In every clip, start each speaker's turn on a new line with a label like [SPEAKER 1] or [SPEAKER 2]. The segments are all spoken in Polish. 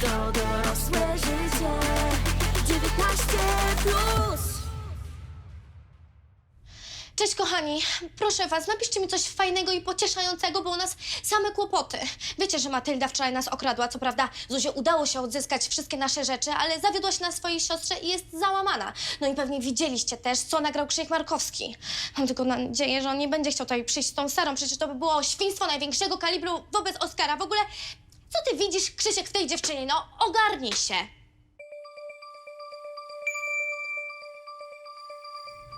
[SPEAKER 1] To dorosłe życie 19 plus
[SPEAKER 2] Cześć kochani, proszę was, napiszcie mi coś fajnego i pocieszającego, bo u nas same kłopoty. Wiecie, że Matylda wczoraj nas okradła, co prawda Zuzie udało się odzyskać wszystkie nasze rzeczy, ale zawiodła się na swojej siostrze i jest załamana. No i pewnie widzieliście też, co nagrał Krzysiek Markowski. Mam tylko nadzieję, że on nie będzie chciał tutaj przyjść z tą Sarą, przecież to by było świństwo największego kalibru wobec Oskara. W ogóle, co ty widzisz, Krzysiek, w tej dziewczynie? No, ogarnij się.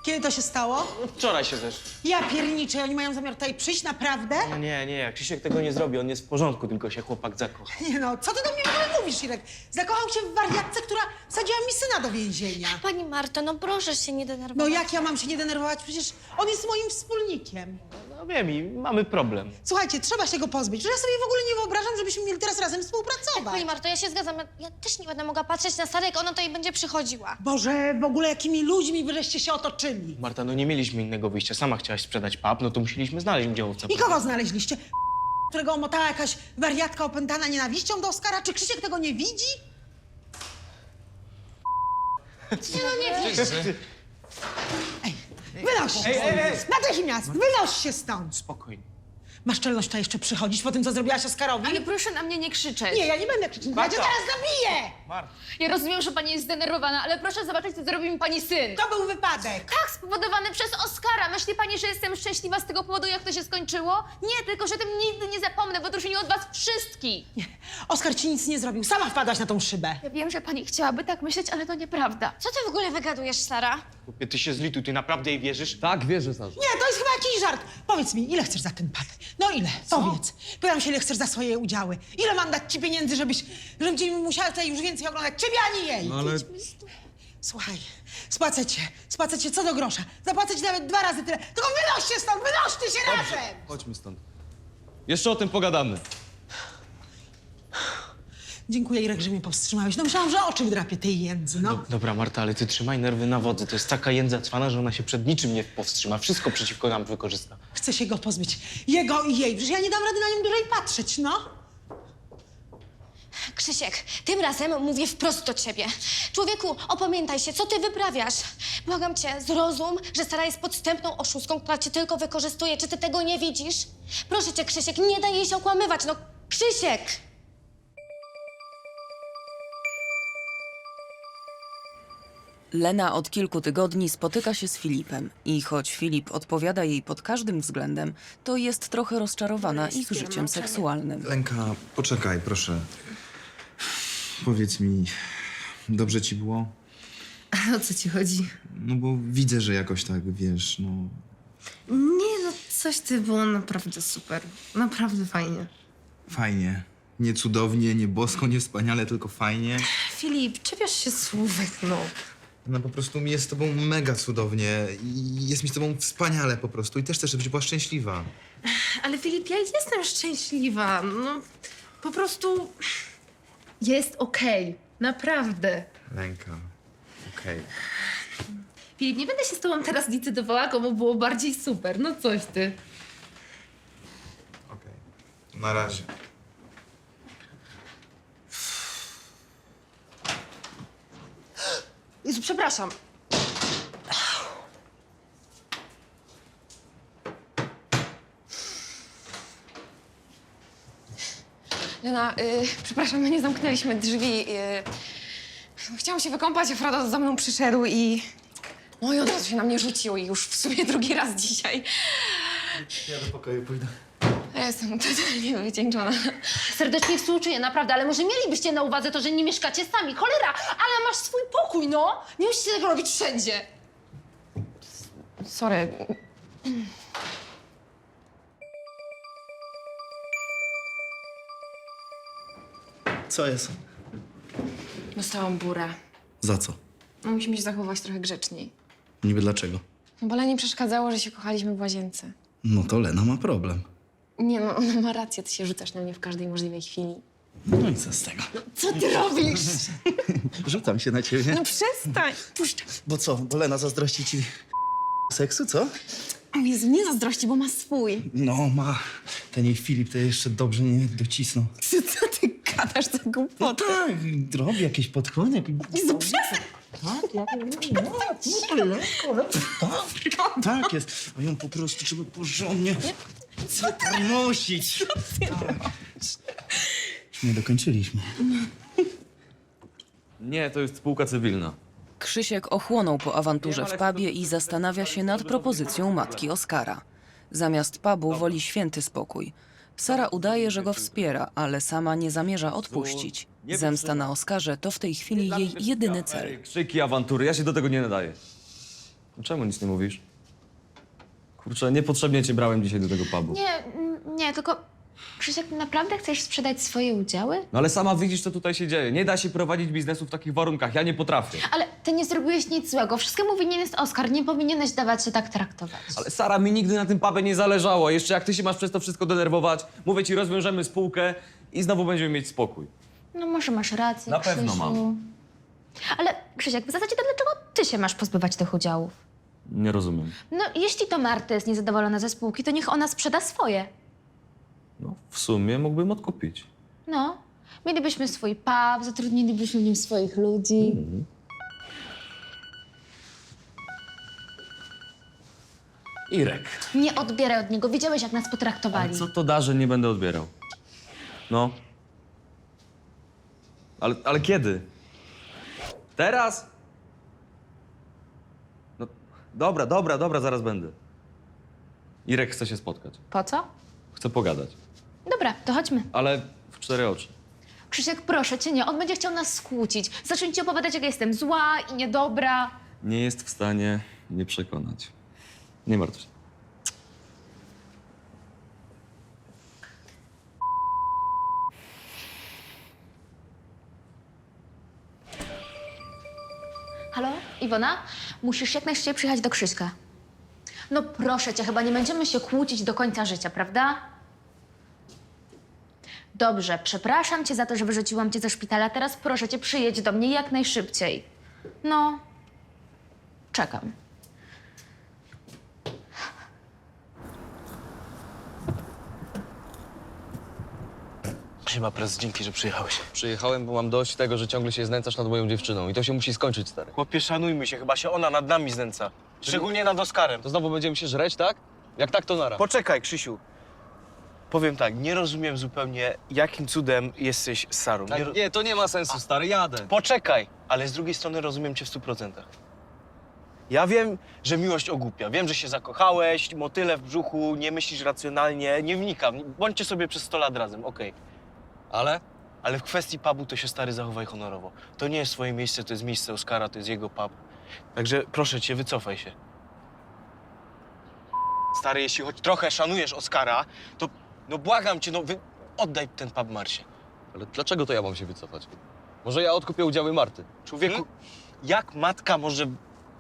[SPEAKER 3] Kiedy to się stało?
[SPEAKER 4] Wczoraj się też.
[SPEAKER 3] Ja pierniczę, oni mają zamiar tutaj przyjść, naprawdę?
[SPEAKER 4] No nie, nie, Krzysiek tego nie zrobi, on jest w porządku, tylko się chłopak zakocha.
[SPEAKER 3] Nie no, co ty do mnie w ogóle mówisz, Irek? Zakochał się w wariatce, która wsadziła mi syna do więzienia.
[SPEAKER 2] Pani Marto, no proszę się nie denerwować.
[SPEAKER 3] No jak ja mam się nie denerwować? Przecież on jest moim wspólnikiem.
[SPEAKER 4] No wiem i mamy problem.
[SPEAKER 3] Słuchajcie, trzeba się go pozbyć. Przecież ja sobie w ogóle nie wyobrażam, żebyśmy mieli teraz razem współpracować.
[SPEAKER 2] Pani Marto, ja się zgadzam. Ja też nie będę mogła patrzeć na Sarę, jak ona tutaj będzie przychodziła.
[SPEAKER 3] Boże, w ogóle jakimi ludźmi wyżeście się otoczyli.
[SPEAKER 4] Marta, no nie mieliśmy innego wyjścia. Sama chciałaś sprzedać pub, no to musieliśmy znaleźć działowca.
[SPEAKER 3] I kogo znaleźliście? Którego omotała jakaś wariatka opętana nienawiścią do Oskara? Czy Krzysiek tego nie widzi? Ej, wynoś się stąd! Natychmiast, wynoś się stąd!
[SPEAKER 4] Spokojnie.
[SPEAKER 3] Masz czelność tutaj jeszcze przychodzić po tym, co zrobiłaś Oskarowi?
[SPEAKER 5] Ale proszę na mnie nie krzyczeć.
[SPEAKER 3] Nie, ja nie będę krzyczeć, ja cię
[SPEAKER 4] Marta!
[SPEAKER 3] zaraz zabiję!
[SPEAKER 4] Marta.
[SPEAKER 5] Ja rozumiem, że pani jest zdenerwowana, ale proszę zobaczyć, co zrobił mi pani syn.
[SPEAKER 3] To był wypadek.
[SPEAKER 5] Tak, spowodowany przez Oskara. Myśli pani, że jestem szczęśliwa z tego powodu, jak to się skończyło? Nie, tylko że tym nigdy nie zapomnę w odróżnieniu od was wszystkich.
[SPEAKER 3] Nie, Oskar ci nic nie zrobił, sama wpadłaś na tą szybę.
[SPEAKER 5] Ja wiem, że pani chciałaby tak myśleć, ale to nieprawda.
[SPEAKER 2] Co ty w ogóle wygadujesz, Sara?
[SPEAKER 4] Chłopie, ty się zlituj, ty naprawdę jej wierzysz?
[SPEAKER 6] Tak, wierzę, Sarze.
[SPEAKER 3] Nie, to jest chyba jakiś żart. Powiedz mi, ile chcesz za ten pad? No ile? Powiedz. Pytam się, ile chcesz za swoje udziały. Ile mam dać ci pieniędzy, żebyś, żebym musiała tutaj już więcej oglądać ciebie ani jej?
[SPEAKER 6] No ale
[SPEAKER 3] Słuchaj, spłacę cię, spłacę cię co do grosza. Zapłacę ci nawet dwa razy tyle. Tylko wynoście stąd, wynoście się razem!
[SPEAKER 6] chodźmy stąd. Jeszcze o tym pogadamy.
[SPEAKER 3] Dziękuję, Irek, że mnie powstrzymałeś. No myślałam, że oczy drapie tej jędzy, no.
[SPEAKER 4] Dobra, Marta, ale ty trzymaj nerwy na wodzy. To jest taka jędza cwana, że ona się przed niczym nie powstrzyma. Wszystko przeciwko nam wykorzysta.
[SPEAKER 3] Chcę się go pozbyć. Jego i jej. Przecież ja nie dam rady na nią dłużej patrzeć, no.
[SPEAKER 2] Krzysiek, tym razem mówię wprost do ciebie. Człowieku, opamiętaj się, co ty wyprawiasz? Błagam cię, zrozum, że Sara jest podstępną oszustką, która cię tylko wykorzystuje. Czy ty tego nie widzisz? Proszę cię, Krzysiek, nie daj jej się okłamywać, no Krzysiek!
[SPEAKER 7] Lena od kilku tygodni spotyka się z Filipem i choć Filip odpowiada jej pod każdym względem, to jest trochę rozczarowana ich życiem seksualnym.
[SPEAKER 8] Lenka, poczekaj, proszę. Powiedz mi, dobrze ci było?
[SPEAKER 9] O co ci chodzi?
[SPEAKER 8] No bo widzę, że jakoś tak, wiesz, no...
[SPEAKER 9] Nie no, coś ty było naprawdę super. Naprawdę fajnie.
[SPEAKER 8] Fajnie. Nie cudownie, nie bosko, nie wspaniale, tylko fajnie.
[SPEAKER 9] Filip, czepiasz się słówek, no.
[SPEAKER 8] No po prostu mi jest z tobą mega cudownie i jest mi z tobą wspaniale po prostu i też chcę, żebyś była szczęśliwa.
[SPEAKER 9] Ale Filip, ja jestem szczęśliwa. No, po prostu jest okej. Naprawdę.
[SPEAKER 8] Lenka, okej.
[SPEAKER 9] Filip, nie będę się z tobą teraz decydowała, komu było bardziej super. No coś ty.
[SPEAKER 8] Okej. Na razie.
[SPEAKER 3] Jezu, przepraszam.
[SPEAKER 5] Lena, y, przepraszam, my nie zamknęliśmy drzwi. Y, chciałam się wykąpać, a Frodo za mną przyszedł i... No i od razu się na mnie rzucił i już w sumie drugi raz dzisiaj.
[SPEAKER 8] Ja do pokoju pójdę.
[SPEAKER 5] Ja jestem totalnie wycieńczona.
[SPEAKER 9] Serdecznie współczuję, naprawdę, ale może mielibyście na uwadze to, że nie mieszkacie sami. Cholera, ale masz swój pokój, no! Nie musicie tego robić wszędzie.
[SPEAKER 5] Sorry.
[SPEAKER 8] Co jest?
[SPEAKER 5] Dostałam burę.
[SPEAKER 10] Za co?
[SPEAKER 5] No, musimy się zachowywać trochę grzeczniej.
[SPEAKER 10] Niby dlaczego?
[SPEAKER 5] No bo Lenie przeszkadzało, że się kochaliśmy w łazience.
[SPEAKER 10] No to Lena ma problem.
[SPEAKER 5] Nie no, ona ma rację, ty się rzucasz na mnie w każdej możliwej chwili.
[SPEAKER 10] No i co z tego?
[SPEAKER 5] Co ty robisz?
[SPEAKER 10] Rzucam się na ciebie.
[SPEAKER 5] No przestań! Puszczaj.
[SPEAKER 10] Bo co, bo Lena zazdrości ci seksu, co?
[SPEAKER 5] O Jezu, nie zazdrości, bo ma swój.
[SPEAKER 10] No ma. Ten jej Filip to jeszcze dobrze nie docisnął.
[SPEAKER 5] Co, co ty gadasz za
[SPEAKER 10] No
[SPEAKER 5] głupotę?
[SPEAKER 10] tak, robi jakieś podkłady.
[SPEAKER 5] Jezu, przestań!
[SPEAKER 10] Tak, tak jest. A ją po prostu trzeba porządnie nosić. Nie dokończyliśmy.
[SPEAKER 6] Nie, to jest spółka cywilna.
[SPEAKER 7] Krzysiek ochłonął po awanturze w pubie i zastanawia się nad propozycją matki Oskara. Zamiast pubu woli święty spokój. Sara udaje, że go wspiera, ale sama nie zamierza odpuścić. Zemsta na Oskarze to w tej chwili jej jedyny cel.
[SPEAKER 6] Krzyki, awantury, ja się do tego nie nadaję. Czemu nic nie mówisz? Kurczę, niepotrzebnie cię brałem dzisiaj do tego pubu.
[SPEAKER 11] Nie, nie, tylko Krzysiek, naprawdę chcesz sprzedać swoje udziały?
[SPEAKER 6] No ale sama widzisz, co tutaj się dzieje. Nie da się prowadzić biznesu w takich warunkach, ja nie potrafię.
[SPEAKER 11] Ale ty nie zrobiłeś nic złego. Wszystkiemu winien jest Oskar. Nie powinieneś dawać się tak traktować.
[SPEAKER 6] Ale Sara, mi nigdy na tym pubie nie zależało. Jeszcze jak ty się masz przez to wszystko denerwować, mówię ci, rozwiążemy spółkę i znowu będziemy mieć spokój.
[SPEAKER 11] No może masz rację,
[SPEAKER 6] Na pewno
[SPEAKER 11] Krzysiu.
[SPEAKER 6] mam.
[SPEAKER 11] Ale Krzysiek, w zasadzie to dlaczego ty się masz pozbywać tych udziałów?
[SPEAKER 6] Nie rozumiem.
[SPEAKER 11] No, jeśli to Marta jest niezadowolona ze spółki, to niech ona sprzeda swoje.
[SPEAKER 6] No, w sumie mógłbym odkupić.
[SPEAKER 11] No, mielibyśmy swój pub, zatrudnilibyśmy w nim swoich ludzi.
[SPEAKER 6] Irek.
[SPEAKER 11] Nie odbieraj od niego. Widziałeś, jak nas potraktowali.
[SPEAKER 6] Co to da, że nie będę odbierał? No. Ale, ale kiedy? Teraz? Dobra, dobra, dobra, zaraz będę. Irek chce się spotkać.
[SPEAKER 11] Po co?
[SPEAKER 6] Chce pogadać.
[SPEAKER 11] Dobra, to chodźmy.
[SPEAKER 6] Ale w cztery oczy.
[SPEAKER 11] Krzysiek, proszę cię, nie. On będzie chciał nas skłócić. Zacząć ci opowiadać, jak ja jestem zła i niedobra.
[SPEAKER 6] Nie jest w stanie mnie przekonać. Nie martw się.
[SPEAKER 11] Halo, Iwona? Musisz jak najszybciej przyjechać do Krzyśka. No proszę cię, chyba nie będziemy się kłócić do końca życia, prawda? Dobrze, przepraszam cię za to, że wyrzuciłam cię ze szpitala. Teraz proszę cię, przyjedź do mnie jak najszybciej. No, czekam.
[SPEAKER 4] Chyba prez, dzięki, że przyjechałeś.
[SPEAKER 6] Przyjechałem, bo mam dość tego, że ciągle się znęcasz nad moją dziewczyną. I to się musi skończyć, stary.
[SPEAKER 4] Chłopie, szanujmy się, chyba się ona nad nami znęca. Szczególnie nad Oskarem.
[SPEAKER 6] To znowu będziemy się żreć, tak? Jak tak, to nara.
[SPEAKER 4] Poczekaj, Krzysiu. Powiem tak, nie rozumiem zupełnie, jakim cudem jesteś z Sarą. Nie ro...
[SPEAKER 6] Tak, nie, to nie ma sensu, stary, jadę.
[SPEAKER 4] Poczekaj, ale z drugiej strony rozumiem cię w stu procentach. Ja wiem, że miłość ogłupia. Wiem, że się zakochałeś, motyle w brzuchu, nie myślisz racjonalnie, nie wnikam. Bądźcie sobie przez 100 lat razem, okej.
[SPEAKER 6] Ale?
[SPEAKER 4] Ale w kwestii pubu to się stary zachowaj honorowo. To nie jest twoje miejsce, to jest miejsce Oskara, to jest jego pub. Także proszę cię, wycofaj się. Stary, jeśli choć trochę szanujesz Oskara, to no błagam cię, no wy... oddaj ten pub Marsie.
[SPEAKER 6] Ale dlaczego to ja mam się wycofać? Może ja odkupię udziały Marty?
[SPEAKER 4] Człowieku, jak matka może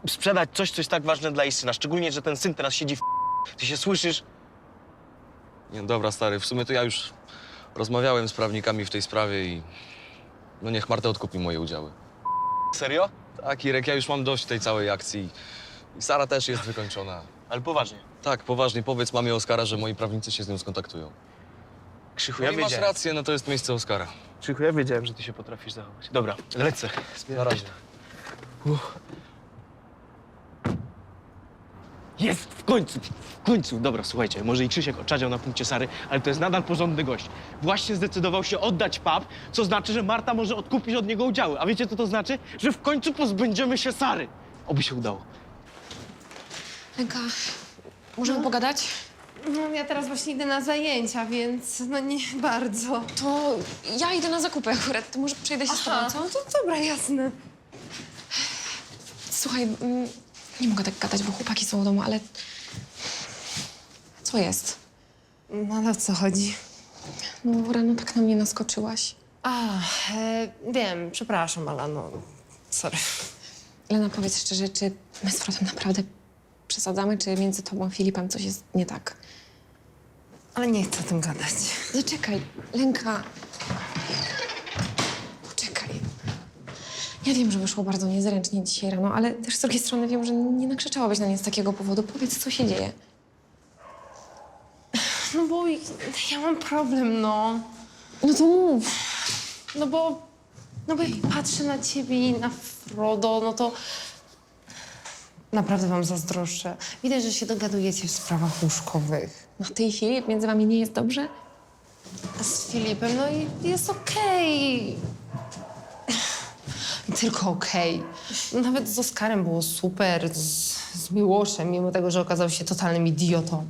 [SPEAKER 4] sprzedać coś, co jest tak ważne dla jej syna? Szczególnie, że ten syn teraz siedzi w Ty się słyszysz?
[SPEAKER 6] Nie, dobra, stary, w sumie to ja już rozmawiałem z prawnikami w tej sprawie i... No niech Marta odkupi moje udziały.
[SPEAKER 4] Serio?
[SPEAKER 6] Tak, Irek, ja już mam dość tej całej akcji. I Sara też jest wykończona.
[SPEAKER 4] Ale poważnie.
[SPEAKER 6] Tak, poważnie, powiedz mamie Oskara, że moi prawnicy się z nią skontaktują.
[SPEAKER 4] Krzychu,
[SPEAKER 6] No
[SPEAKER 4] ja
[SPEAKER 6] i masz
[SPEAKER 4] wiedziałem.
[SPEAKER 6] rację, no to jest miejsce Oskara.
[SPEAKER 4] Krzychu, ja wiedziałem, że ty się potrafisz zachować. Dobra, lecę.
[SPEAKER 6] Na razie.
[SPEAKER 4] Jest, w końcu, w końcu. Dobra, słuchajcie, może i Krzysiek oczadział na punkcie Sary, ale to jest nadal porządny gość. Właśnie zdecydował się oddać pub, co znaczy, że Marta może odkupić od niego udziały. A wiecie, co to znaczy? Że w końcu pozbędziemy się Sary. Oby się udało.
[SPEAKER 5] Lenka, możemy pogadać?
[SPEAKER 9] No, ja teraz właśnie idę na zajęcia, więc no nie bardzo.
[SPEAKER 5] To ja idę na zakupy akurat, to może przejdę się z tobą,
[SPEAKER 9] Aha,
[SPEAKER 5] co?
[SPEAKER 9] no to dobra, jasne.
[SPEAKER 5] Słuchaj, mm, nie mogę tak gadać, bo chłopaki są w domu, ale... Co jest?
[SPEAKER 9] No ale o co chodzi?
[SPEAKER 5] No rano tak na mnie naskoczyłaś. A, e, wiem, przepraszam, ale no, sorry. Lena, powiedz szczerze, czy my z Frodem naprawdę przesadzamy, czy między tobą a Filipem coś jest nie tak?
[SPEAKER 9] Ale nie chcę o tym gadać.
[SPEAKER 5] Zaczekaj, Lenka. Poczekaj. Ja wiem, że wyszło bardzo niezręcznie dzisiaj rano, ale też z drugiej strony wiem, że nie nakrzyczałabyś na nie z takiego powodu. Powiedz, co się dzieje.
[SPEAKER 9] No bo ja mam problem, no.
[SPEAKER 5] No to mów.
[SPEAKER 9] No bo, no bo jak patrzę na ciebie i na Frodo, no to naprawdę wam zazdroszczę. Widać, że się dogadujecie w sprawach łóżkowych.
[SPEAKER 5] No ty i Filip, między wami nie jest dobrze?
[SPEAKER 9] A z Filipem, no i jest okej. Tylko okej. Nawet z Oskarem było super, z, z Miłoszem, mimo tego, że okazał się totalnym idiotą.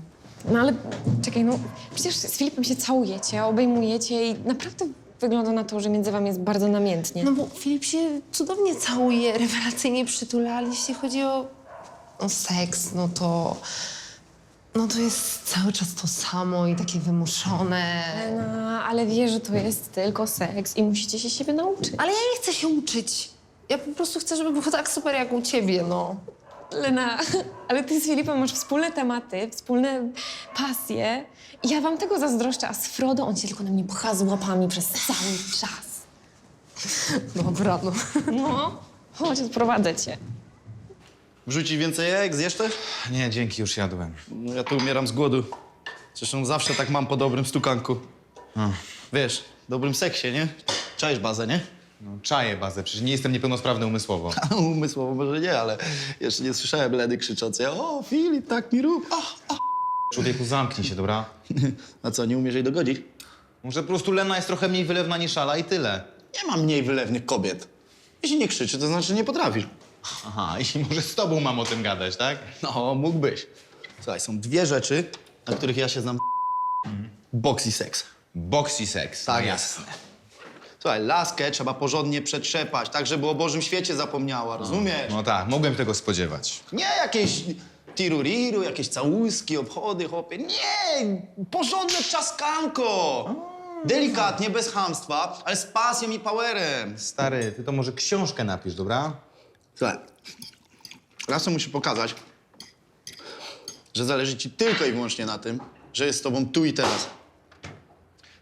[SPEAKER 5] No ale czekaj, no przecież z Filipem się całujecie, obejmujecie i naprawdę wygląda na to, że między wami jest bardzo namiętnie.
[SPEAKER 9] No bo Filip się cudownie całuje, rewelacyjnie przytula, ale jeśli chodzi o, o seks, no to... No to jest cały czas to samo i takie wymuszone.
[SPEAKER 5] No, ale wie, że to jest tylko seks i musicie się siebie nauczyć.
[SPEAKER 9] Ale ja nie chcę się uczyć. Ja po prostu chcę, żeby było tak super jak u ciebie, no.
[SPEAKER 5] Lena, ale ty z Filipem masz wspólne tematy, wspólne pasje. I ja wam tego zazdroszczę, a z Frodo on się tylko na mnie pcha z łapami przez cały czas.
[SPEAKER 9] Dobra, no.
[SPEAKER 5] No, chodź, odprowadzę cię.
[SPEAKER 10] Wrzucić więcej jajek, zjesz też?
[SPEAKER 8] Nie, dzięki, już jadłem.
[SPEAKER 10] No, ja tu umieram z głodu. Zresztą zawsze tak mam po dobrym stukanku. Wiesz, dobrym seksie, nie? Czaisz bazę, nie?
[SPEAKER 8] No, czaję bazę, przecież nie jestem niepełnosprawny umysłowo.
[SPEAKER 10] A umysłowo może nie, ale jeszcze nie słyszałem Ledy krzyczącej o, Filip, tak mi rób. A,
[SPEAKER 8] Człowieku, zamknij się, dobra?
[SPEAKER 10] a co, nie umiesz jej dogodzić?
[SPEAKER 8] Może po prostu Lena jest trochę mniej wylewna niż Ala i tyle.
[SPEAKER 10] Nie ma mniej wylewnych kobiet. Jeśli nie krzyczy, to znaczy, że nie potrafisz.
[SPEAKER 8] Aha, i może z tobą mam o tym gadać, tak?
[SPEAKER 10] No, mógłbyś. Słuchaj, są dwie rzeczy, na których ja się znam. Boks i seks.
[SPEAKER 8] Boks i seks.
[SPEAKER 10] Tak
[SPEAKER 8] no
[SPEAKER 10] jest. Słuchaj, laskę trzeba porządnie przetrzepać, tak żeby o Bożym świecie zapomniała, rozumiesz?
[SPEAKER 8] No tak, mogłem tego spodziewać.
[SPEAKER 10] Nie jakieś tiruriru, jakieś całuski, obchody, chłopie. Nie! Porządne czaskanko! Delikatnie, bez chamstwa, ale z pasją i powerem.
[SPEAKER 8] Stary, ty to może książkę napisz, dobra?
[SPEAKER 10] Słuchaj, Lasem musi pokazać, że zależy ci tylko i wyłącznie na tym, że jest z tobą tu i teraz.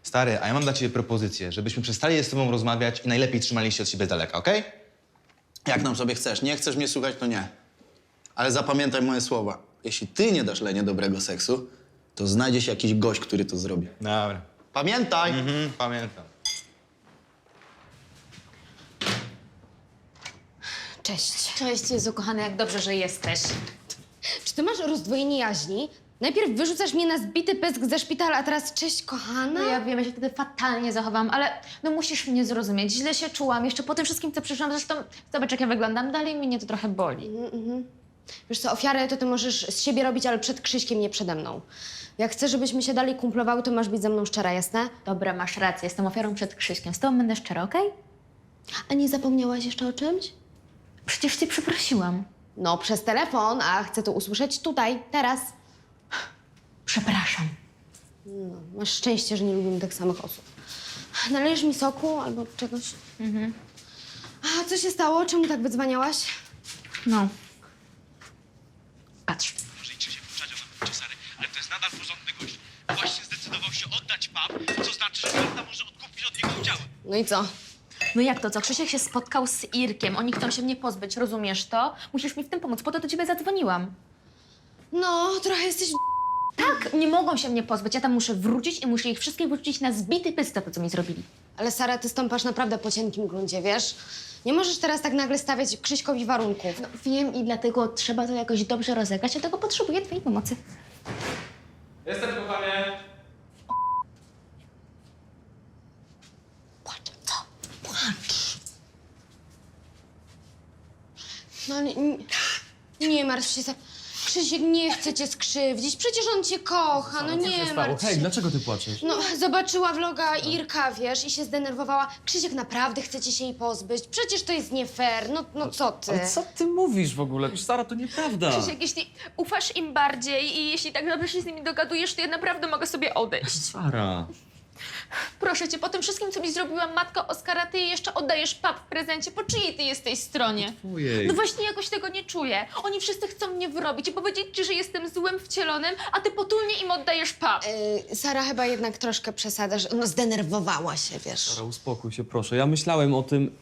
[SPEAKER 8] Stary, a ja mam dla ciebie propozycję, żebyśmy przestali z tobą rozmawiać i najlepiej trzymali się od siebie z daleka, okej?
[SPEAKER 10] Jak nam sobie chcesz. Nie chcesz mnie słuchać, to nie. Ale zapamiętaj moje słowa. Jeśli ty nie dasz Lenie dobrego seksu, to znajdzie się jakiś gość, który to zrobi.
[SPEAKER 8] Dobra.
[SPEAKER 10] Pamiętaj!
[SPEAKER 8] Mhm, pamiętam.
[SPEAKER 9] Cześć.
[SPEAKER 11] Cześć, Jezu, kochany, jak dobrze, że jesteś.
[SPEAKER 2] Czy ty masz rozdwojenie jaźni? Najpierw wyrzucasz mnie na zbity pysk ze szpitala, a teraz cześć kochana?
[SPEAKER 11] No ja wiem, ja się wtedy fatalnie zachowałam, ale no musisz mnie zrozumieć. Źle się czułam, jeszcze po tym wszystkim, co przyszłam. Zresztą zobacz, jak ja wyglądam, dalej mnie to trochę boli.
[SPEAKER 2] Wiesz co, ofiarę to ty możesz z siebie robić, ale przed Krzyśkiem, nie przede mną. Jak chcesz, żebyśmy się dalej kumplowały, to masz być ze mną szczera, jasne?
[SPEAKER 11] Dobra, masz rację, jestem ofiarą przed Krzyśkiem. Z tobą będę szczera, okej?
[SPEAKER 2] A nie zapomniałaś jeszcze o czymś?
[SPEAKER 11] Przecież cię przeprosiłam.
[SPEAKER 2] No, przez telefon, a chcę to usłyszeć tutaj, teraz.
[SPEAKER 11] Przepraszam.
[SPEAKER 2] Masz szczęście, że nie lubimy tych samych osób. Nalejesz mi soku albo czegoś? Mhm. A co się stało? Czemu tak wydzwaniałaś?
[SPEAKER 11] No. Patrz.
[SPEAKER 4] Może i Krzysiek obczadział na punkcie Sary, ale to jest nadal porządny gość. Właśnie zdecydował się oddać pub, co znaczy, że Marta może odkupić od niego udziały.
[SPEAKER 2] No i co?
[SPEAKER 11] No jak to co? Krzysiek się spotkał z Irkiem. Oni chcą się mnie pozbyć, rozumiesz to? Musisz mi w tym pomóc, po to do ciebie zadzwoniłam.
[SPEAKER 2] No, trochę jesteś
[SPEAKER 11] Tak, nie mogą się mnie pozbyć. Ja tam muszę wrócić i muszę ich wszystkich wrócić na zbity pysk za to, co mi zrobili.
[SPEAKER 2] Ale Sara, ty stąpasz naprawdę po cienkim gruncie, wiesz? Nie możesz teraz tak nagle stawiać Krzyśkowi warunków.
[SPEAKER 11] No wiem i dlatego trzeba to jakoś dobrze rozegrać, a tego potrzebuję twojej pomocy.
[SPEAKER 4] Jestem, kochanie.
[SPEAKER 2] Płacz, co? Płacz. No ale nie, nie martw się. Krzysiek nie chce cię skrzywdzić. Przecież on cię kocha. No nie martw się.
[SPEAKER 4] dlaczego ty płaczesz?
[SPEAKER 2] No, zobaczyła vloga Irka, wiesz, i się zdenerwowała. Krzysiek, naprawdę chcecie się jej pozbyć? Przecież to jest nie fair. No, no co ty?
[SPEAKER 4] Ale co ty mówisz w ogóle? Sara, to nieprawda.
[SPEAKER 11] Krzysiek, jeśli ufasz im bardziej i jeśli tak dobrze się z nimi dogadujesz, to ja naprawdę mogę sobie odejść.
[SPEAKER 4] Sara.
[SPEAKER 11] Proszę cię, po tym wszystkim, co mi zrobiła matka Oskara, ty jej jeszcze oddajesz pap w prezencie. Po czyjej ty jesteś stronie?
[SPEAKER 8] Ojej.
[SPEAKER 11] No właśnie jakoś tego nie czuję. Oni wszyscy chcą mnie wyrobić i powiedzieć ci, że jestem złym wcielonym, a ty potulnie im oddajesz pap.
[SPEAKER 9] Yy, Sara chyba jednak troszkę przesadasz. No zdenerwowała się, wiesz.
[SPEAKER 6] Sara, uspokój się, proszę. Ja myślałem o tym,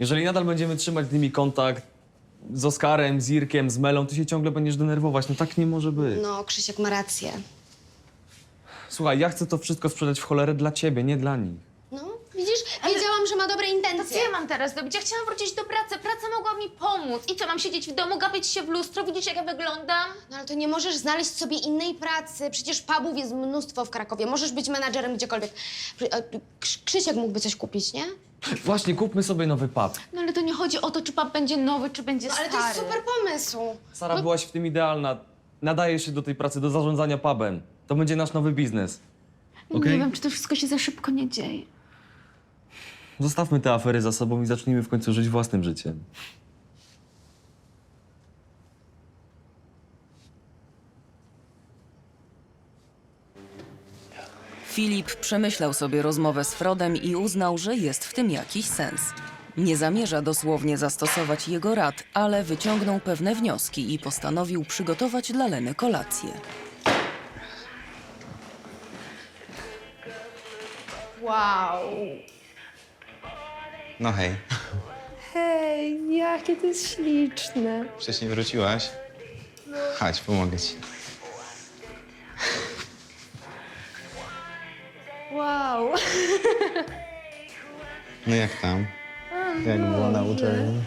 [SPEAKER 6] jeżeli nadal będziemy trzymać z nimi kontakt z Oskarem, z Irkiem, z Melą, ty się ciągle będziesz denerwować. No tak nie może być.
[SPEAKER 9] No, Krzysiek ma rację.
[SPEAKER 6] Słuchaj, ja chcę to wszystko sprzedać w cholerę dla ciebie, nie dla nich.
[SPEAKER 9] No, widzisz? Wiedziałam, że ma dobre
[SPEAKER 11] To co
[SPEAKER 9] intencje.
[SPEAKER 11] ja mam teraz zrobić? Ja chciałam wrócić do pracy. Praca mogła mi pomóc. I co, mam siedzieć w domu, gapić się w lustro, widzieć jak ja wyglądam?
[SPEAKER 9] No ale to nie możesz znaleźć sobie innej pracy. Przecież pubów jest mnóstwo w Krakowie. Możesz być menadżerem gdziekolwiek. Przy- Krz- Krzysiek mógłby coś kupić, nie?
[SPEAKER 6] Właśnie, kupmy sobie nowy pub.
[SPEAKER 11] No ale to nie chodzi o to, czy pap będzie nowy, czy będzie
[SPEAKER 9] No, ale
[SPEAKER 11] stary.
[SPEAKER 9] to jest super pomysł.
[SPEAKER 6] Sara, byłaś w tym idealna. Nadajesz się do tej pracy, do zarządzania pubem. To będzie nasz nowy biznes.
[SPEAKER 11] Nie wiem, czy to wszystko się za szybko nie dzieje.
[SPEAKER 6] Zostawmy te afery za sobą i zacznijmy w końcu żyć własnym życiem.
[SPEAKER 7] Filip przemyślał sobie rozmowę z Frodem i uznał, że jest w tym jakiś sens. Nie zamierza dosłownie zastosować jego rad, ale wyciągnął pewne wnioski i postanowił przygotować dla Leny kolację.
[SPEAKER 9] Wow.
[SPEAKER 8] No hej,
[SPEAKER 9] Hej, jakie to jest śliczne.
[SPEAKER 8] wcześniej wróciłaś? Chodź, pomogę ci.
[SPEAKER 9] Wow.
[SPEAKER 8] No jak tam? Jak było na uczelni?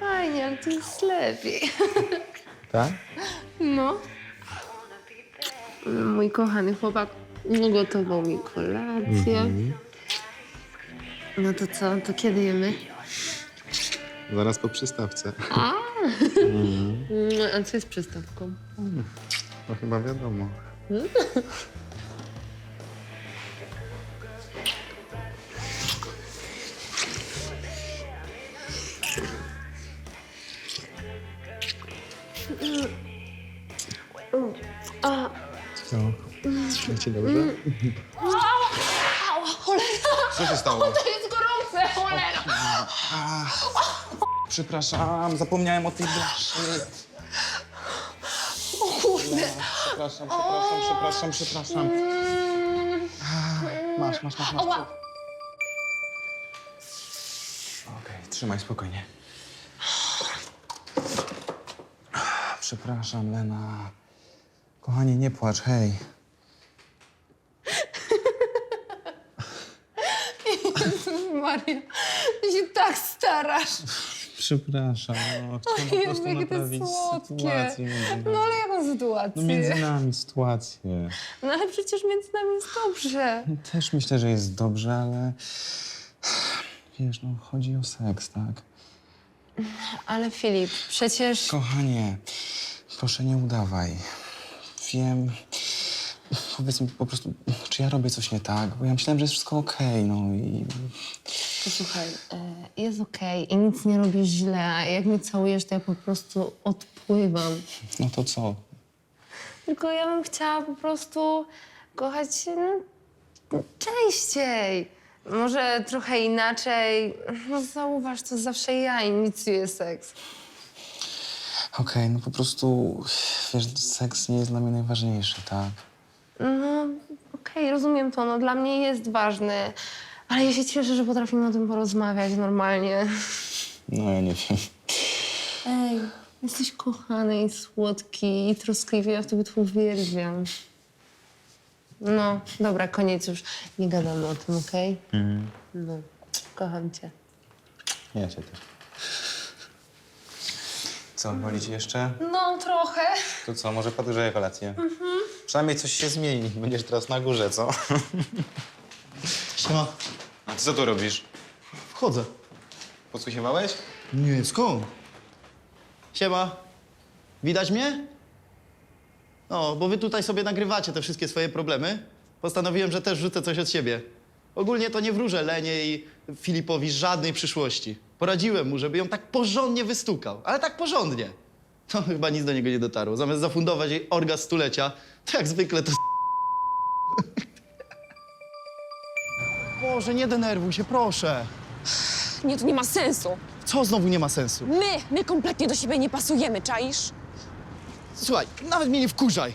[SPEAKER 9] Fajnie, ale to jest lepiej.
[SPEAKER 8] Tak?
[SPEAKER 9] No. Mój kochany chłopak ugotował mi kolację. No to co, to kiedy jemy?
[SPEAKER 8] Zaraz po przystawce.
[SPEAKER 9] Mm, A co jest przystawką?
[SPEAKER 8] To chyba wiadomo. Czujecie ci dobrze? Co się stało?
[SPEAKER 11] To jest gorące, cholera!
[SPEAKER 8] Przepraszam, zapomniałem o tej blaszy.
[SPEAKER 11] O kurde!
[SPEAKER 8] Przepraszam, przepraszam, przepraszam, przepraszam. Masz, masz, masz, masz.
[SPEAKER 11] Oła!
[SPEAKER 8] Okej, trzymaj spokojnie. Przepraszam, Lena. Kochanie, nie płacz, hej.
[SPEAKER 9] Maria, ty się tak starasz.
[SPEAKER 8] Przepraszam, no, chciałem po prostu
[SPEAKER 9] jakie to
[SPEAKER 8] naprawić
[SPEAKER 9] słodkie.
[SPEAKER 8] sytuację między nami.
[SPEAKER 9] No ale jaką sytuację?
[SPEAKER 8] No między nami sytuację.
[SPEAKER 9] No ale przecież między nami jest dobrze.
[SPEAKER 8] Też myślę, że jest dobrze, ale... Wiesz, no chodzi o seks, tak?
[SPEAKER 9] Ale Filip, przecież...
[SPEAKER 8] Kochanie, proszę nie udawaj. Wiem... Powiedz mi po prostu, czy ja robię coś nie tak? Bo ja myślałem, że jest wszystko okej, no i...
[SPEAKER 9] Posłuchaj, e, jest okej i nic nie robisz źle, a jak mnie całujesz, to ja po prostu odpływam.
[SPEAKER 8] No to co?
[SPEAKER 9] Tylko ja bym chciała po prostu kochać się no, częściej. Może trochę inaczej. No zauważ, to zawsze ja inicjuję seks.
[SPEAKER 8] Okej, no po prostu, wiesz, seks nie jest dla mnie najważniejszy, tak?
[SPEAKER 9] No okej, rozumiem to, no dla mnie jest ważny. Ale ja się cieszę, że potrafimy o tym porozmawiać normalnie.
[SPEAKER 8] No ja nie wiem.
[SPEAKER 9] Ej, jesteś kochany i słodki i troskliwy, ja w tobie to uwielbiam. No, dobra, koniec już. Nie gadamy o tym, okej? No, kocham cię.
[SPEAKER 8] Ja cię też. Co, boli ci jeszcze?
[SPEAKER 9] No, trochę.
[SPEAKER 8] To co, może podgrzeję kolację? Przynajmniej coś się zmieni. Będziesz teraz na górze, co?
[SPEAKER 10] Siema.
[SPEAKER 8] Ty co tu robisz?
[SPEAKER 10] Wchodzę.
[SPEAKER 8] Podsłuchiwałeś?
[SPEAKER 10] Nie, skąd? Siema. Widać mnie? No, bo wy tutaj sobie nagrywacie te wszystkie swoje problemy. Postanowiłem, że też rzucę coś od siebie. Ogólnie to nie wróżę Lenie i Filipowi żadnej przyszłości. Poradziłem mu, żeby ją tak porządnie wystukał, ale tak porządnie. To chyba nic do niego nie dotarło. Zamiast zafundować jej orgazm stulecia, to jak zwykle to Boże, nie denerwuj się, proszę.
[SPEAKER 5] Nie, to nie ma sensu.
[SPEAKER 10] Co znowu nie ma sensu?
[SPEAKER 5] My, my kompletnie do siebie nie pasujemy, czaisz?
[SPEAKER 10] Słuchaj, nawet mnie nie wkurzaj.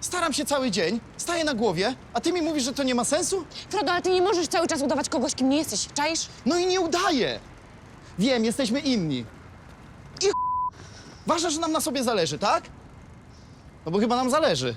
[SPEAKER 10] Staram się cały dzień, staję na głowie, a ty mi mówisz, że to nie ma sensu?
[SPEAKER 5] Frodo, ale ty nie możesz cały czas udawać kogoś, kim nie jesteś, czaisz?
[SPEAKER 10] No i nie udaję. Wiem, jesteśmy inni. I ch... Ważne, że nam na sobie zależy, tak? No bo chyba nam zależy.